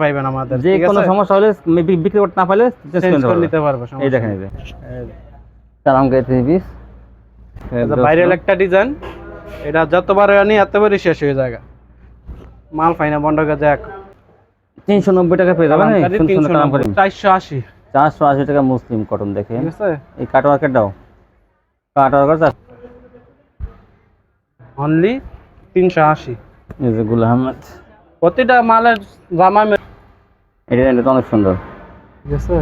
পাইবেন আমাদের যে কোনো সমস্যা হলে বিক্রি করতে না পারলে চেঞ্জ করে নিতে পারব এই দেখেন এই যে এই গায়ে থ্রি পিস ভাইরাল একটা ডিজাইন এটা যতবার আনি এতবারই শেষ হয়ে যায় মাল যাক তিনশো নব্বই টাকা পেয়ে যাবেন চারশো আশি। চারশো আশি টাকা মুসলিম কটন দেখে এই কাট ওয়ার্কের দাও। কাট ওয়ার্কার চার অনলি তিনশো আশি। এই যে গুল আহমেদ। প্রতিটা মালের জামা এটা এটা তো অনেক সুন্দর। ঠিক আছে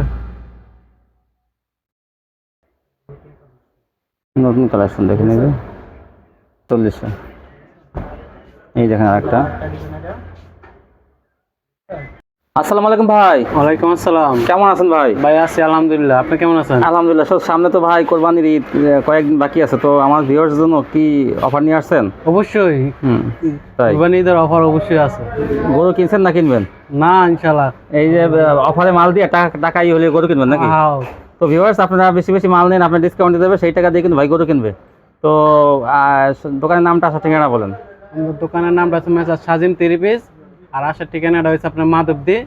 নতুন কালেকশন দেখে নেবে চল্লিশশো। এই দেখেন আরেকটা। আসসালামু আলাইকুম ভাই। ওয়ালাইকুম আসসালাম। কেমন আছেন ভাই? ভাই আছি আলহামদুলিল্লাহ। আপনি কেমন আছেন? আলহামদুলিল্লাহ সব সামনে তো ভাই কোরবানির ঈদ কয়েকদিন বাকি আছে তো আমার ভিউয়ার্স জন্য কি অফার নিয়ে আসছেন? অবশ্যই। হুম কুরবানি ঈদের অফার অবশ্যই আছে। গরু কিনছেন না কিনবেন? না ইনশাল্লাহ এই যে অফারে মাল দিয়ে টাকা টাকা ই হলে গরু কিনবেন নাকি? হাও তো ভিউয়ার্স আপনারা বেশি বেশি মাল নেন আপনার ডিসকাউন্ট দেবে সেই টাকা দিয়ে কিন্তু ভাই গরু কিনবে। তো আহ, দোকানের নামটা আসা ঠিকানা বলেন। দোকানের নামটা মেসার সাজিম তিরি পিস আর আসার ঠিকানাটা হচ্ছে আপনার মাধবদি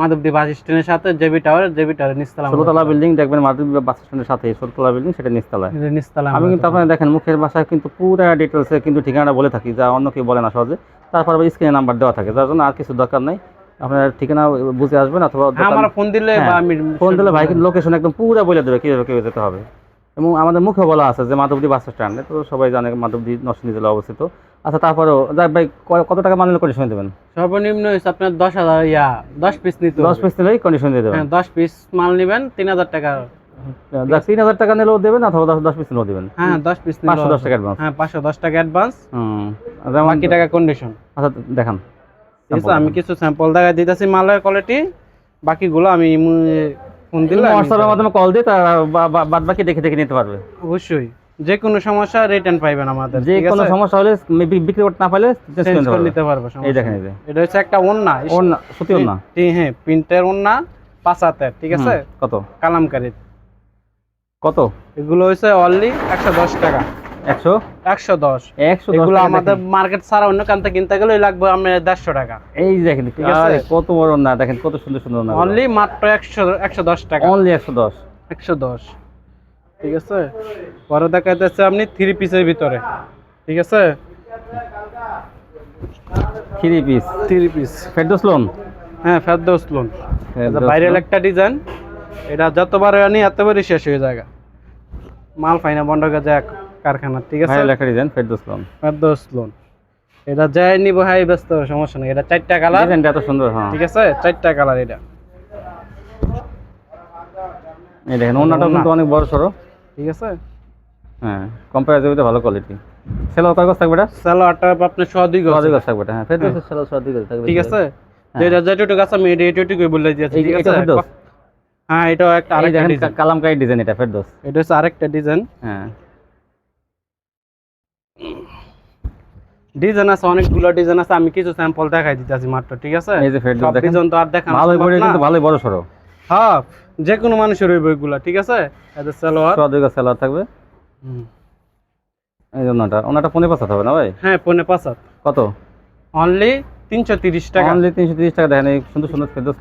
মাধবদি বাস স্ট্যান্ডের সাথে জেবি টাওয়ার জেবি টাওয়ার নিস্তালা ষোলোতলা বিল্ডিং দেখবেন মাধবী বাস স্ট্যান্ডের সাথে ষোলোতলা বিল্ডিং সেটা নিচতলায় নিস্তালা আমি কিন্তু আপনারা দেখেন মুখের ভাষায় কিন্তু পুরো ডিটেলসে কিন্তু ঠিকানাটা বলে থাকি যা অন্য কেউ বলে না সহজে। তারপর স্ক্রিনে নাম্বার দেওয়া থাকে যার জন্য আর কিছু দরকার নাই। আপনার ঠিকানা বুঝে আসবেন অথবা হ্যাঁ আমার ফোন দিলে বা হ্যাঁ, আমি ফোন দিলে ভাই কিন্তু লোকেশন একদম পুরো বলে দেবে কীভাবে কীভাবে যেতে হবে। এবং আমাদের মুখে বলা আছে যে মাধবদী বাস স্ট্যান্ডে তো সবাই জানে মাধবদী নরসিংদী জেলা অবস্থিত। আচ্ছা তারপরেও যাক ভাই কত টাকা মানলে কন্ডিশন দেবেন? সর্বনিম্ন হচ্ছে আপনার দশ হাজার ইয়া দশ পিস নিতে দশ পিস নিলেই কন্ডিশন দিয়ে দেবেন? হ্যাঁ দশ পিস মাল নেবেন তিন হাজার টাকা। যাক তিন হাজার টাকা নিলেও দেবেন অথবা দশ দশ পিস নিলেও দেবেন। হ্যাঁ দশ পিস পাঁচশো দশ টাকা অ্যাডভান্স হ্যাঁ পাঁচশো দশ টাকা অ্যাডভান্স বাকি টাকা কন্ডিশন আচ্ছা দেখান। ঠিক আছে আমি কিছু স্যাম্পল দেখা দিতেছি মালের কোয়ালিটি বাকিগুলো আমি ফোন দিলে হোয়াটসঅ্যাপের মাধ্যমে কল দিয়ে তারা বাদ বাকি দেখে দেখে নিতে পারবে। অবশ্যই। যে কোনো সমস্যা রিটার্ন পাইবেন আমাদের যে কোনো সমস্যা হলে বিক্রি করতে না পারলে চেঞ্জ করে নিতে পারব এই দেখেন এটা হচ্ছে একটা ওন্না ওর না সত্যি ওর না টি- হ্যাঁ প্রিন্টের ওন্না পাঁচ হাতের ঠিক আছে? কত? কালামকারী। কত? এগুলো হচ্ছে অনলি একশো দশ টাকা। একশো? একশো দশ। একশো এগুলো আমাদের মার্কেট ছাড়া অন্য কান্তে কিনতে গেলে লাগবে আপনার দেড়শো টাকা। এই দেখেন ঠিক আছে? আরে। কত বড় না দেখেন কত সুন্দর সুন্দর না অনলি মাত্র একশো একশো দশ টাকা। অনলি একশো দশ। একশো দশ ঠিক আছে? পরে দেখা যাচ্ছে আপনি থ্রি পিসের ভিতরে। ঠিক আছে? Three piece three piece Ferdous lawn হ্যাঁ ফেরদৌস লোন ভাইরাল একটা ডিজাইন এটা যতবার আনি এতবারই শেষ হয়ে যায় মাল ফাইনা বন্ধ করে যায় কারখানা ঠিক আছে? ভাইরাল একটা design Ferdous lawn Ferdous lawn এটা যাই নিব হাই ব্যস্ত সমস্যা নেই। এটা চারটা কালার ডিজাইনটা এত সুন্দর হ্যাঁ। ঠিক আছে? চারটা কালার এটা। এই দেখেন ওনাটাও কিন্তু অনেক বড় সড়ো। ঠিক আছে? হ্যাঁ কম্পারেটিভলি ভালো কোয়ালিটি সেলার কয় গজ থাকবে এটা? আপনার ছ দুই গজ। সদি গজ থাকবে হ্যাঁ ফেরদোসের সেলার সদি গজ থাকবে ঠিক আছে? যেটা যেটুকু আছে আমি এটা এটুকুই বলে দিয়েছি ঠিক আছে? হ্যাঁ এটা একটা আরেকটা দেখেন ডিজাইন কালামকারী ডিজাইন এটা ফেরদোস এটা হচ্ছে আরেকটা ডিজাইন হ্যাঁ। ডিজাইন আছে অনেকগুলো ডিজাইন আছে আমি কিছু স্যাম্পল দেখাই দিতেছি মাত্র ঠিক আছে? এই যে ফেরদৌস দেখেন। ডিজাইন তো আর দেখা ভালোই বড় কিন্তু ভালোই বড় সড়ো হ্যাঁ যে কোনো মানুষের ওই বইগুলো ঠিক আছে? এটা সালোয়ার থাকবে। এই ওটা ওনাটা পনেরো পাঁচ হবে না ভাই? হ্যাঁ পনে পাঁচ কত? অনলি তিনশো তিরিশ টাকা। অনলি তিনশো তিরিশ টাকা দেখেন এই সুন্দর সুন্দর ফেরদোস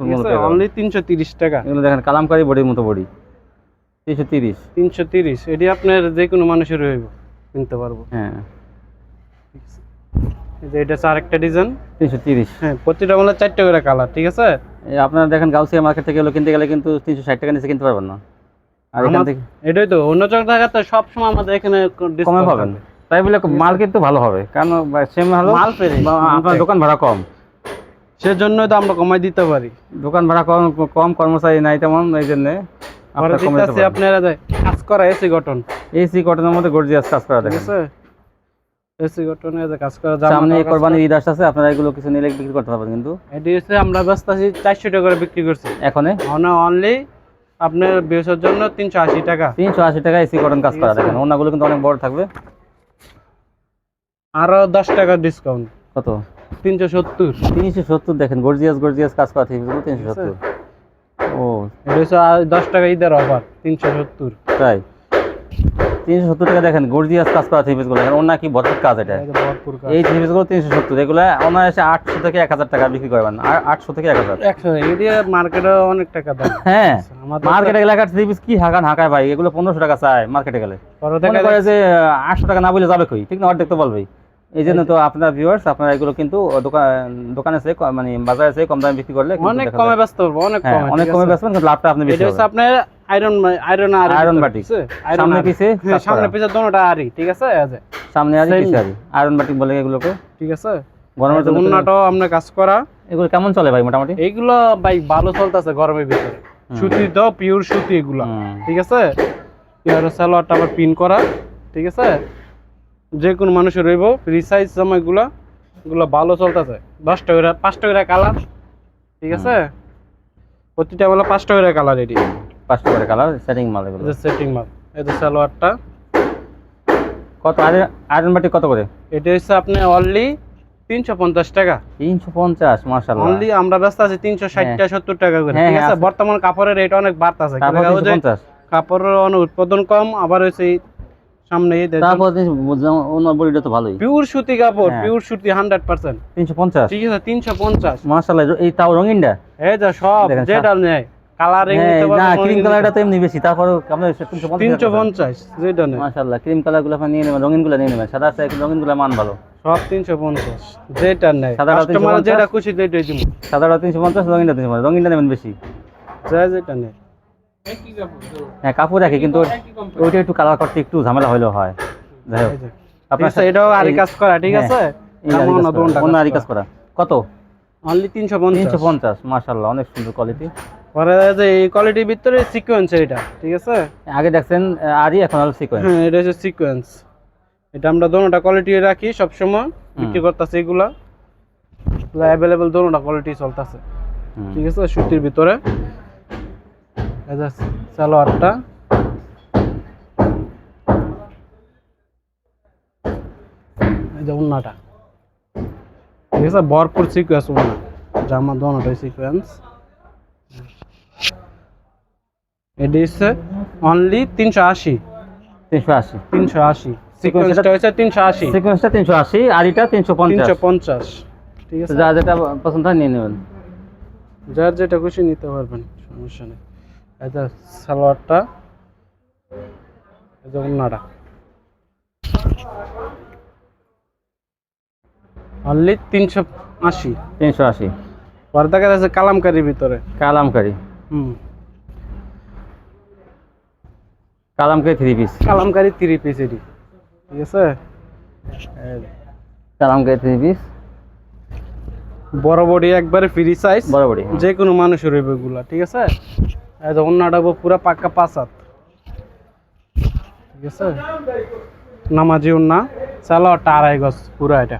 অনলি তিনশো তিরিশ টাকা। এগুলো দেখেন কালামকারী বডির মতো বডি। তিনশো তিরিশ। তিনশো তিরিশ এটি আপনার যে কোনো মানুষের হইব কিনতে পারব। হ্যাঁ। এই যে এটা হচ্ছে আরেকটা ডিজাইন তিনশো তিরিশ। হ্যাঁ প্রতিটা মানে চারটে করে কালার ঠিক আছে? আপনারা দেখেন গাউসিয়া মার্কেট থেকে এগুলো কিনতে গেলে কিন্তু তিনশো ষাট টাকা নিচে কিনতে পারবেন না। আর এখান থেকে এটাই তো অন্য জায়গা তো সবসময় আমাদের এখানে কমে পাবেন। তাই বলে মাল কিন্তু ভালো হবে কারণ সেম হলো মাল পেরে আপনার দোকান ভাড়া কম। সেজন্যই তো আমরা কমাই দিতে পারি। দোকান ভাড়া কম কম কর্মচারী নাই তেমন এই জন্যে আপনার কাজ করা এসি গঠন। এসি কটনের মধ্যে গর্জিয়াস কাজ করা দেখেন। এসি গঠনে যে কাজ করা সামনে জামা কোরবানির ঈদ আসতেছে আপনারা এগুলো কিছু নিলে বিক্রি করতে পারবেন কিন্তু। এটি হচ্ছে আমরা ব্যস্ত আছি চারশো টাকা করে বিক্রি করছি। এখনে? অনলি আপনার বেসের জন্য তিনশো আশি টাকা। তিনশো আশি টাকা এসি কটন কাজ করা দেখেন ওনাগুলো কিন্তু অনেক বড় থাকবে। আরও দশ টাকা ডিসকাউন্ট কত? তিনশো সত্তর। তিনশো সত্তর দেখেন গর্জিয়াস গর্জিয়াস কাজ করা ঠিক তিনশো সত্তর। ও আর দশ টাকা ঈদের অফার তিনশো সত্তর। তাই? তিনশো সত্তর টাকা দেখেন গর্জিয়াস কাজ করা থ্রি পিসগুলো এখন অন্য কি ভরপুর কাজ এটা। এই থ্রি পিসগুলো তিনশো সত্তর এগুলো অনায়াসে আটশো থেকে এক হাজার টাকা বিক্রি করবেন আর আটশো থেকে এক হাজার। একশো মার্কেটে অনেক টাকা দাম। হ্যাঁ মার্কেটে থ্রি পিস কি হাঁকান হাঁকায় ভাই? এগুলো পনেরোশো টাকা চায় মার্কেটে গেলে। আটশো টাকা না বলে যাবে কই? ঠিক না অর্ধেক তো বলবেই। এই জন্য তো আপনার ভিউয়ার্স আপনারা এগুলো কিন্তু দোকানে ক- মানে বাজারে এসে কম দামে বিক্রি করলে অনেক কমে ব্যস্ত অনেক হ্যাঁ কমে অনেক কমে আছে? বেচবেন কিন্তু লাভটা আপনি বেশি এটা হচ্ছে হবে। আপনার আয়রন আয়রন আর Iron batik। সামনে পিছে সামনে। পিছে আরি ঠিক আছে? সামনে আর পিছে আর আয়রন বাটিক বলে এগুলোকে। ঠিক আছে? গরমের জন্য উন্নাটাও আপনার কাজ করা। এগুলো কেমন চলে ভাই মোটামুটি? এইগুলো ভাই ভালো চলতেছে গরমের ভিতরে। সুতি তো পিওর সুতি এগুলো। ঠিক আছে? ইয়ার সালোয়ারটা আবার পিন করা। ঠিক আছে? যে কোনো মানুষের রইব ফ্রি সাইজ জামাগুলো এগুলো ভালো চলতেছে। দশ টাকা করে পাঁচ টাকা করে কালার ঠিক আছে? প্রতিটা বলে পাঁচ টাকা করে কালার এটি পাঁচটা করে কালার সেটিং মাল এগুলো। সেটিং মাল এই যে সালোয়ারটা। কত আয়রন বাটিক কত করে? এটা হচ্ছে আপনি অনলি তিনশো পঞ্চাশ টাকা। তিনশো পঞ্চাশ মার্শাল্লাহ অনলি আমরা ব্যস্ত আছি তিনশো ষাটটা সত্তর টাকা করে হ্যাঁ, ঠিক হ্যাঁ, আছে। বর্তমান কাপড়ের রেট অনেক বাড়তেছে। কাপড়ের অনেক উৎপাদন কম আবার হচ্ছে সামনে তারপর অন্য বডিটা তো ভালোই। পিওর সুতি কাপড় হ্যাঁ। পিওর সুতি হান্ড্রেড পার্সেন্ট তিনশো পঞ্চাশ। ঠিক আছে এই তাও রঙিনটা? এই যে সব যেটা নেয়। কালারিং হ্যাঁ না ক্রিম কালারটা তো এমনি বেশি তারপরে যেটা নেয়। ক্রিম আপনি নেবেন রঙিনগুলো নিয়ে নেবেন। সাদা মান ভালো। সব তিনশো পঞ্চাশ যেটা নেয়। সাদাটা কাস্টমার যেটা খুশি দিব। সাদাটা রঙিনটা নেবেন বেশি। যা যেটা নেয়। হ্যাঁ কাপড় রাখে কিন্তু ওইটা একটু কালার করতে একটু ঝামেলা হইলেও হয়। যাই হোক। আপনার এটাও আরি কাজ করা ঠিক হ্যাঁ, আছে? অন্য আরি কাজ করা? কত? অনলি তিনশো তিনশো পঞ্চাশ পঞ্চাশ মার্শাল্লাহ অনেক সুন্দর কোয়ালিটি পরে যে এই কোয়ালিটির ভিতরে সিকোয়েন্স এটা ঠিক আছে? আগে দেখছেন আরি এখন হলো সিকোয়েন্স হ্যাঁ এটা হচ্ছে সিকোয়েন্স এটা আমরা দোনোটা কোয়ালিটি রাখি সবসময় বিক্রি করতেছে এগুলা। অ্যাভেলেবেল দোনোটা কোয়ালিটি চলতেছে। ঠিক আছে সুতির ভিতরে। সালোয়ারটা এই যে উন্নাটা। ঠিক আছে ভরপুর সিকোয়েন্স উন্না। জামা দোনোটাই সিকোয়েন্স এটি হচ্ছে অনলি তিনশো আশি। তিনশো আশি। তিনশো আশি। সিকোয়েন্সটা হচ্ছে তিনশো আশি। সিকোয়েন্সটা তিনশো আশি তিনশো পঞ্চাশ। তিনশো পঞ্চাশ। ঠিক আছে? যা যেটা পছন্দ হয় নিয়ে নেবেন। যার যেটা খুশি নিতে পারবেন সমস্যা নেই। এটা সালোয়ারটা যে ওড়নাটা। অনলি তিনশো আশি। তিনশো আশি। পরে দেখা যাচ্ছে কালামকারির ভিতরে। কালামকারি। হুম। Kalamkari three piece Kalamkari three piece এটি। ঠিক আছে? কালামকারি থ্রি পিস বড় বডি একবারে ফ্রি সাইজ বরাবরই যে কোনো মানুষের হইবে এগুলা ঠিক আছে? এই যে অন্যটা পুরো পাক্কা পাঁচাত। ঠিক আছে? নামাজি উন্না। সালোয়ারটা আড়াই গজ পুরো এটা।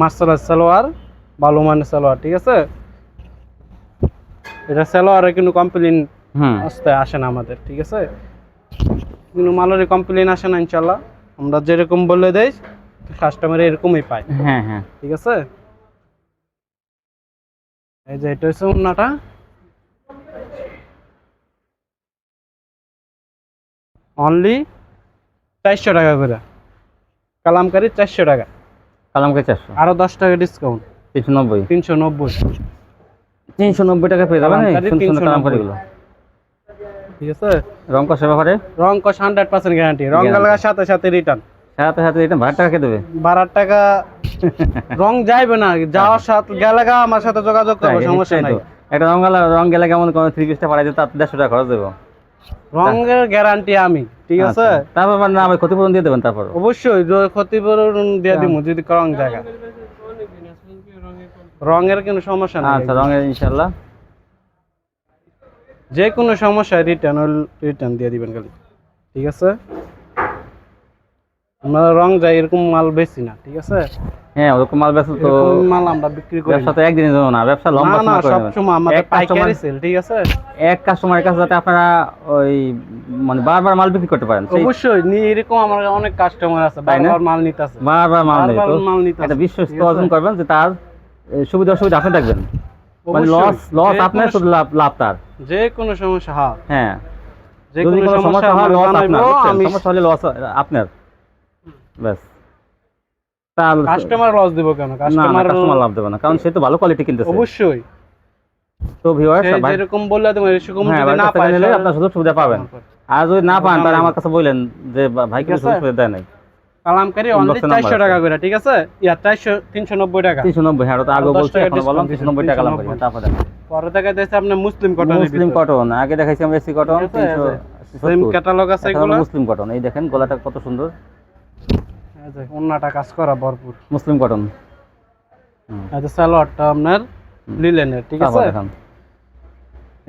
মাস্টার সালোয়ার ভালো মানের সালোয়ার ঠিক আছে? এটা সালোয়ারে কিন্তু কমপ্লেন আসতে আসে না আমাদের ঠিক আছে? কিন্তু মালের কমপ্লেন আসে না ইনশাল্লাহ আমরা যেরকম বলে দেই কাস্টমার এরকমই পায়। হ্যাঁ হ্যাঁ। ঠিক আছে? এই যে এটা হচ্ছে উন্নাটা। অনলি চারশো টাকা করে। কালামকারি চারশো টাকা। কালামকারি চারশো। আরও দশ টাকা ডিসকাউন্ট তিনশো নব্বই। তিনশো নব্বই। তিনশো নব্বই টাকা পেয়ে যাবেন? কালামকারি সুন্দর সুন্দর 390 কালামকারিগুলো। ঠিক আছে? রং কষার ব্যাপারে? রং কষ হান্ড্রেড পার্সেন্ট গ্যারান্টি রং। লাগার সাথে সাথে রিটার্ন সাথে সাথে এটা ভাড়া টাকা দেবে? বারো টাকা রং যাইবে না। যাওয়ার সাথে গেলে আমার সাথে যোগাযোগ করব তাই, সমস্যা নাই। একটা রং গেলে রং গেলে কেমন কোনো থ্রি পিসটা পাঠাই দিতে তার দেড়শো টাকা খরচ দেবো। রঙের গ্যারান্টি আমি ঠিক আছে? আচ্ছা। তারপর আবার না আমি ক্ষতিপূরণ দিয়ে দেবেন তারপর অবশ্যই ক্ষতিপূরণ দিয়ে দিব যদি রং জায়গা। রঙের কোনো সমস্যা না আচ্ছা রঙের ইনশাআল্লাহ। যে কোনো সমস্যা রিটার্ন রিটার্ন দিয়ে দিবেন খালি ঠিক আছে? আমরা রং যাই এরকম মাল বেশি না ঠিক আছে? হ্যাঁ ওরকম মাল তো মাল আমরা বিক্রি করি ব্যবসা তো একদিনের জন্য না ব্যবসা লম্বা সময় করে সব নেবেন। সময় আমাদের পাইকারি সেল ঠিক আছে? এক কাস্টমারের কাছে যাতে আপনারা ওই মানে বারবার মাল বিক্রি করতে পারেন অবশ্যই নি এরকম আমার অনেক কাস্টমার আছে বারবার মাল নিতে আছে বারবার মাল নেই বারবার তো মাল নিতে আছে, বিশ্বস্ত অর্জন করবেন যে তার সুবিধা অসুবিধা আপনি দেখবেন। মানে লস লস আপনার শুধু লাভ লাভ তার। যে কোনো সমস্যা হ্যাঁ। হ্যাঁ। যে কোনো সমস্যা হয় লস আপনার সমস্যা হলে লস আপনার। ব্যাস। তাহলে কাস্টমার লস দিব কেন? কাস্টমার কাস্টমার লাভ দেবে না কারণ সে তো ভালো কোয়ালিটি কিনতেছে। অবশ্যই। তো ভিউয়ার্স যেরকম বললে তুমি এরকম হ্যাঁ যদি না নিলে সে- আপনার সুযোগ সুবিধা পাবেন। আর যদি না পান তাহলে আমার কাছে বললেন যে ভাই সুযোগ সুবিধা দেয় নাই। কালামকারি Inbox অনলি এ number চারশো আছে। টাকা করে ঠিক আছে? ইয়া চারশো তিনশো নব্বই টাকা। তিনশো নব্বই হ্যাঁ তো আগে বলছি এখন বললাম discount তিনশো নব্বই টাকা লাভ করি 390 তারপরে। পরে দেখা। যাচ্ছে আপনার মুসলিম কটন মুসলিম কটন আগে দেখাইছি আমরা এসি কটন ঠিক আছে, তিনশো সেম ক্যাটালগ আছে এগুলো। মুসলিম কটন এই দেখেন গলাটা কত সুন্দর। কাজ করা ভরপুর। মুসলিম কটন আচ্ছা সালোয়ারটা আপনার লিলেনের ঠিক আছে?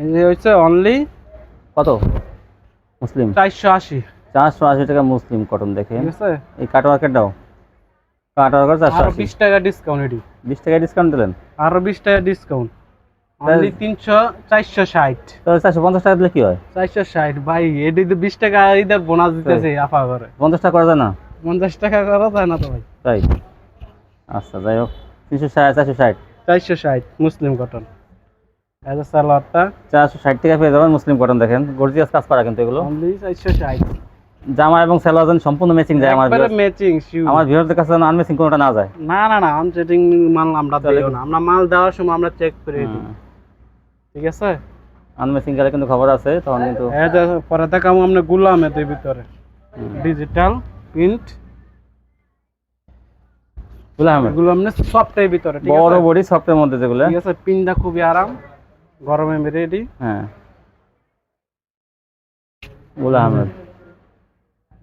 এই যে হচ্ছে অনলি কত? মুসলিম। চারশো আশি। চারশো আশি টাকা মুসলিম কটন ঠিক আছে? এই দাও। ওয়ার্কের চারশো আশি। বিশ টাকা ডিসকাউন্ট এটি। বিশ টাকা ডিসকাউন্ট দিলেন? আরও বিশ টাকা ডিসকাউন্ট অনলি তিনশো চারশো ষাট। চারশো পঞ্চাশ টাকা দিলে কি হয়? চারশো ষাট। ভাই এটি তো বিশ টাকা বোনাস দিতেছে আফা করে। পঞ্চাশ টাকা করা যায় না? পঞ্চাশ টাকা করা যায় না তো ভাই? তাই? আচ্ছা যাই হোক। তিনশো ষাট চারশো ষাট? চারশো ষাট মুসলিম কটন যে সালোয়ারটা। চারশো ষাট টাকা পেয়ে যাবেন মুসলিম কটন দেখেন। গর্জিয়াস কাজ করা কিন্তু এগুলো। অনলি চারশো ষাট। জামা এবং সালোয়ার সম্পূর্ণ ম্যাচিং যায় আমার ম্যাচিং আমার ভিউয়ারদের কাছে যেন আনমেচিং কোনোটা না যায়। না না না আনচেটিং মাল আমরা না। আমরা মাল দেওয়ার সময় আমরা চেক করে দিই। ঠিক আছে? আনমেচিং গেলে কিন্তু খবর আছে তখন কিন্তু পরে দেখাবো আমরা গুলামে ভিতরে। Digital print. এগুলো আমরা সফটের ভিতরে বড় বডি সফটের মধ্যে যেগুলো। ঠিক আছে পিনটা খুবই আরাম গরমে রেডি হ্যাঁ। গুলা আহমেদ।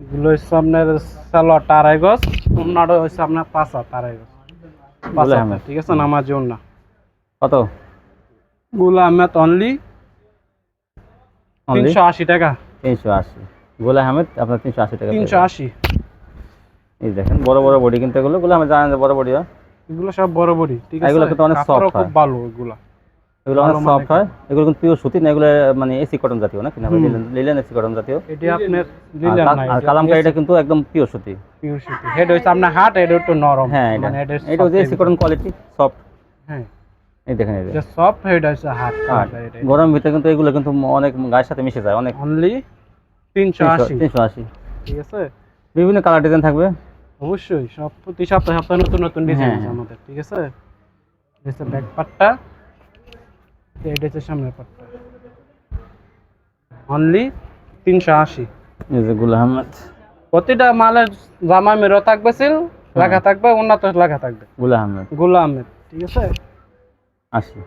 এগুলো হচ্ছে আপনার সালোয়ারটা আড়াই গজ অন্যটা হচ্ছে আপনার পাঁচ হাত আড়াই গজ পাঁচ আহমেদ। ঠিক আছে নামাজি অন্য কত? গুলা আহমেদ অনলি তিনশো আশি টাকা। তিনশো আশি। গোলা আহমেদ আপনার তিনশো আশি টাকা। তিনশো আশি। এই দেখেন বড় বড় বডি কিন্তু এগুলো গুলো আমরা জানেন যে বড় বডি হয়। এগুলো সব বড় বড়ি ঠিক আছে? এগুলো কিন্তু অনেক soft কাপড়ও খুব হয়। ভালো এগুলা। এগুলো অনেক সফট হয়। এগুলো কিন্তু পিওর সুতি না এগুলো মানে এসি কটন জাতীয় না কিনা লিলেন এসি কটন জাতীয়। এটি আপনার লিলেন নাই। আর কালামকারিটা কিন্তু একদম পিওর সুতি। পিওর সুতি। হেড হচ্ছে আপনার হাট এটা একটু নরম। হ্যাঁ এটা মানে এটা এটা হচ্ছে এসি কটন কোয়ালিটি সফট হ্যাঁ। এই দেখেন এই যে সফট হেড হচ্ছে হাট গরম ভিতরে কিন্তু এগুলো কিন্তু অনেক গায়ের সাথে মিশে যায় অনেক অনলি তিনশো আশি। তিনশো আশি। ঠিক আছে? বিভিন্ন কালার ডিজাইন থাকবে। অবশ্যই সব প্রতি সপ্তাহে সপ্তাহে নতুন নতুন ডিজাইন হ্যাঁ, আছে হ্যাঁ। আমাদের ঠিক আছে? এটা ব্যাক পার্টটা এটা হচ্ছে সামনের পার্টটা অনলি তিনশো আশি। এই যে গুল আহমেদ। প্রতিটা মালের জামা মেরো থাকবে সিল লেখা থাকবে উন্নত লেখা থাকবে। গুল আহমেদ। গোলা আহমেদ ঠিক আছে? আশি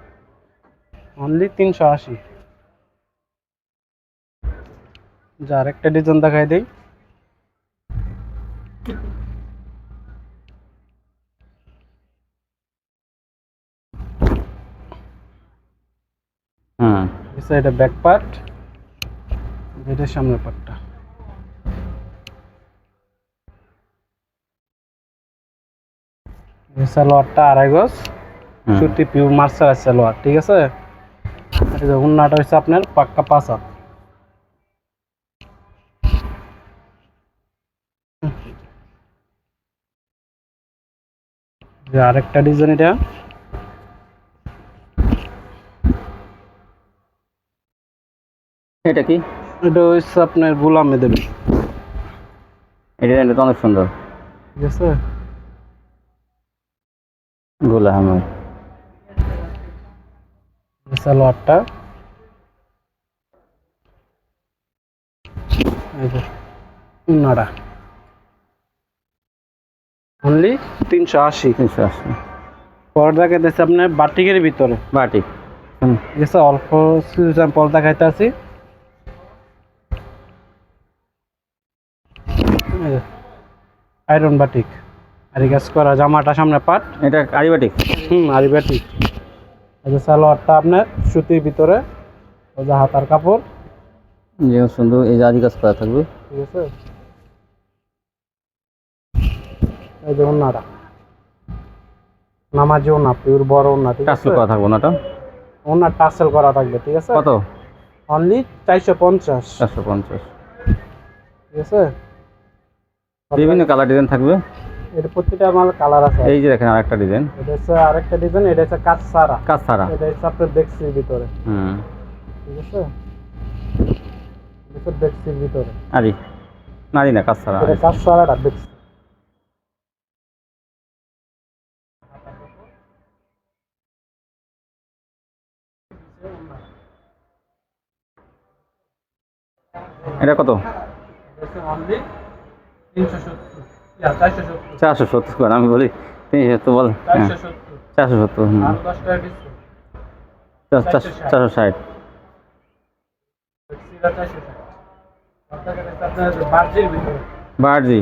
অনলি তিনশো আশি। যা আরেকটা ডিজাইন দেখাই দেই। হুম এটা এটা ব্যাক পার্ট এটা সামনের পার্টটা সালোয়ারটা আড়াই গজ। সুতি পিওর মার্সার সালোয়ার ঠিক আছে? যে উন্নাটা হচ্ছে আপনার পাক্কা পাঁচ হাত। আরেকটা ডিজাইন এটা। এটা কি? এটা হচ্ছে আপনার গোলামে দেবে। এই ডিজাইনটা তো অনেক সুন্দর। ঠিক আছে? গুল সালোয়ারটা উন্নাটা অনলি তিনশো আশি। তিনশো আশি। পর্দা খাইতেছে আপনার বাটিকের ভিতরে। বাটিক। ঠিক আছে অল্প পর্দা খাইতে আছি আয়রন বাটিক আর কাজ করা জামাটা সামনে পাট। এটা আরি বাটিক হুম আরি বাটিক এই সালোয়ারটা আপনার সুতির ভিতরে ওই যে হাতার কাপড়। যে সুন্দর এই যে আদি কাজ করা থাকবে। ঠিক আছে? এই যে ওনারা নামাজি ওনা পিওর বড় ওনা ঠিক আছে? করা থাকবে না এটা ওনার টাসেল করা থাকবে ঠিক আছে? কত? অনলি চারশো পঞ্চাশ। চারশো পঞ্চাশ। ঠিক আছে? বিভিন্ন কালার ডিজাইন থাকবে। এটা প্রতিটা আমার কালার আছে। এই যে দেখেন আরেকটা ডিজাইন। এটা হচ্ছে আরেকটা ডিজাইন এটা হচ্ছে কাজ সারা কাজ সারা এটা হচ্ছে আপনার দেখছি ভিতরে। হুম। ঠিক আছে? দেখছির ভিতরে। আরি নারী না কাজ ছাড়া এটা চারশো আর দেখছি এটা কত? অনলি। চারশো সত্তর। করে আমি বলি তিনশো তো বল। হ্যাঁ চারশো সত্তর চারশো সত্তর হুম আর দশ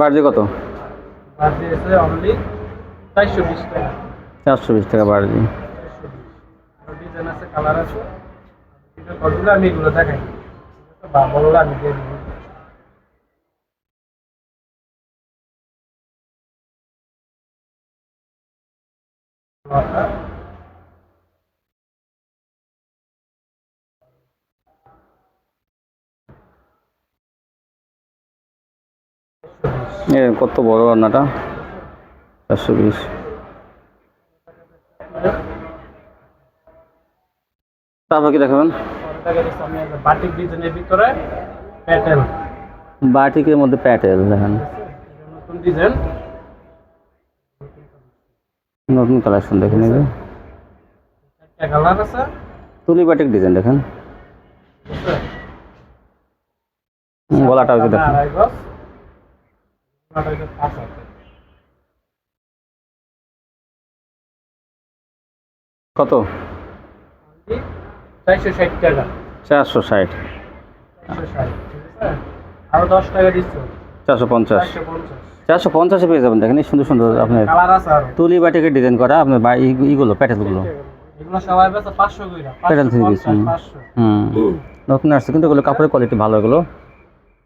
বার্জি কত? বার্জি এসে অনলি টাকা। চারশো বিশ টাকা বার্জি ডিজাইন আছে কালার আছে। কিন্তু কতগুলো আমি এগুলো দেখাই। বা আমি দিয়ে কত বড় রান্নাটা? চারশো বিশ। তারপর কি দেখাবেন? বাটিকের মধ্যে প্যাটেল, দেখেন। নতুন কালেকশন দেখেন তুলি বাটিক ডিজাইন দেখেন। গলাটা দেখেন আড়াই গজ গলাটা হচ্ছে পাঁচ হাতে কত? চারশো ষাট টাকা। চারশো ষাট। আরও দশ টাকা ডিসকাউন্ট চারশো পঞ্চাশ। চারশো পঞ্চাশে। পেয়ে যাবেন দেখেন সুন্দর সুন্দর আপনার তুলি বাটিকের ডিজাইন করা আপনার ইগুলো প্যাটেলগুলো প্যাটেল থ্রি পিস হুম। নতুন আসছে কিন্তু এগুলো কাপড়ের কোয়ালিটি ভালো এগুলো।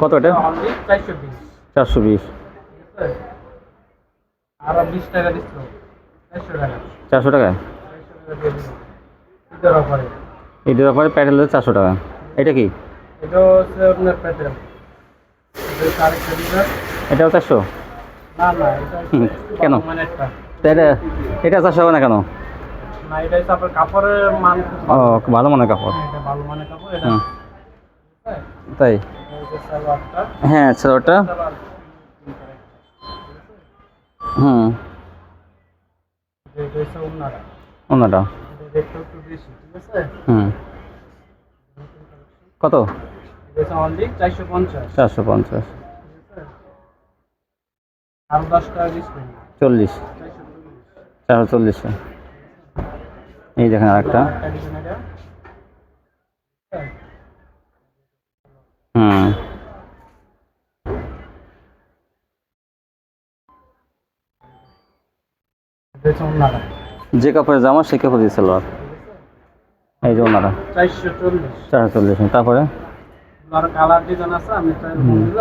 কত এটা? চারশো বিশ। চারশো টাকা ঈদের অফারে প্যাটেল চারশো টাকা। এটা কি? এটাও চারশো? কেন? মানে এটা এটা চারশো হবে না কেন? মান ও ভালো। মানের কাপড়। হ্যাঁ, হ্যাঁ, সালোয়ারটা। হুম। একটু আছে হুম। কত? চারশো পঞ্চাশ। আরও চল্লিশ। চারশো চল্লিশ। এই দেখেন আরেকটা একটা ডিজাইন এটা হ্যাঁ, হুম উন্নাটা যে কাপড়ের জামা সে কাপড় দিয়ে সালোয়ার। এই যে ওনারা। চারশো চল্লিশ। তারপরে? আর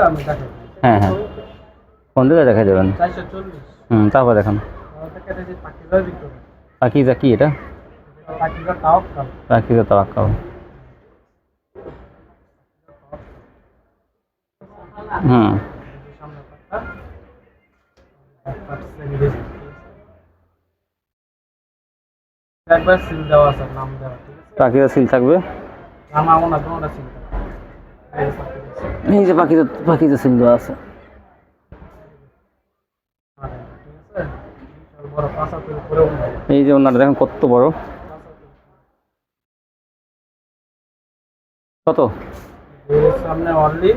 আমি দেখাই হ্যাঁ হ্যাঁ দেখাই দেবেন? চারশো চল্লিশ হুম তারপর দেখান। পাকিজা কি এটা? তাও পাকিজা তাওয়াক্কাল। হুম একবার সেমি ডিজাইন একবার সিল দেওয়া আছে নাম দেওয়া ঠিক সিল থাকবে? নাম আমন না কোনটা সিল এই পাখিজার seal এই যে পাকিজা পাকিজা সিল দেওয়া আছে। আর ঠিক আছে বিশাল বড় পাঁচ হাতের উপরে উন্নত এই যে ওনারা দেখেন কত বড়। কত? সামনে অনলি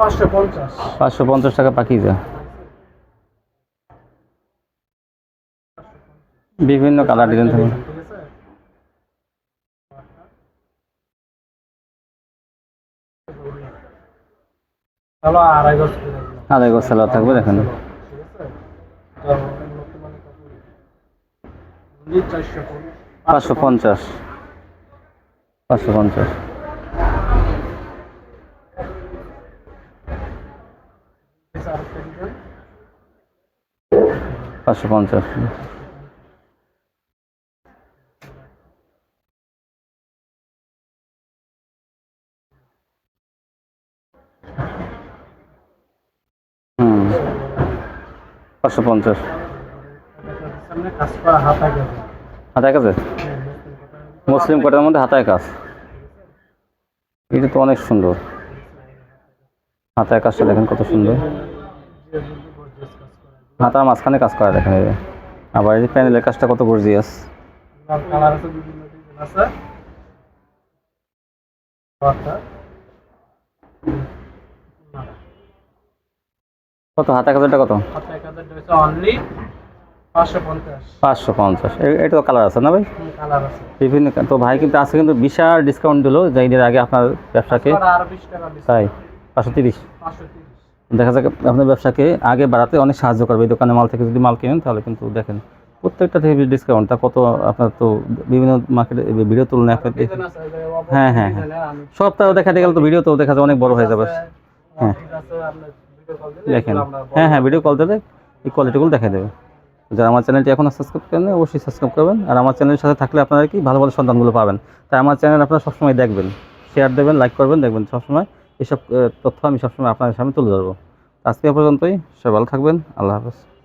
পাঁচশো পঞ্চাশ। টাকা পাকিজা বিভিন্ন কালার ডিজাইন থাকে। আড়াই গজ সালা থাকবে দেখেন। পাঁচশো পঞ্চাশ। পাঁচশো পঞ্চাশ। পাঁচশো পঞ্চাশ। হুম। পাঁচশো কাজ হাতায় মুসলিম কোটার মধ্যে হাতায় কাজ এটা তো অনেক সুন্দর। হাতায় কাজটা দেখেন কত সুন্দর। হাতার মাঝখানে কাজ করা দেখেন আবার এই প্যানেলের কাজটা কত গর্জিয়াস কত? হাতা কত? এক হাজার হচ্ছে অনলি পাঁচশো পঞ্চাশ। এটা তো কালার আছে না ভাই? বিভিন্ন তো ভাই কিন্তু আজকে কিন্তু বিশাল ডিসকাউন্ট দিল যাই ঈদের আগে আপনার ব্যবসাকে। তাই? পাঁচশো তিরিশ। দেখা যাক আপনার ব্যবসাকে আগে বাড়াতে অনেক সাহায্য করবে। এই দোকানে মাল থেকে যদি মাল কিনেন তাহলে কিন্তু দেখেন প্রত্যেকটা থেকে ডিসকাউন্ট তা কত আপনার তো বিভিন্ন মার্কেটে ভিডিও অবশ্যই হ্যাঁ, হ্যাঁ, হ্যাঁ। সবটাও দেখাতে গেলে তো ভিডিও তো দেখা যায় অনেক বড় হয়ে যাবে। হ্যাঁ। দেখেন। হ্যাঁ হ্যাঁ ভিডিও কল দেবে এই কোয়ালিটিগুলো দেখা দেবে। যারা আমার চ্যানেলটি এখনও সাবস্ক্রাইব করেন অবশ্যই সাবস্ক্রাইব করবেন। আর আমার চ্যানেলের সাথে থাকলে আপনারা কি ভালো ভালো সন্তানগুলো পাবেন। তাই আমার চ্যানেল আপনারা সবসময় দেখবেন। শেয়ার দেবেন লাইক করবেন দেখবেন সবসময় এসব তথ্য আমি সবসময় আপনাদের সামনে তুলে ধরবো। আজকে পর্যন্তই, সবাই ভালো থাকবেন, আল্লাহ হাফেজ।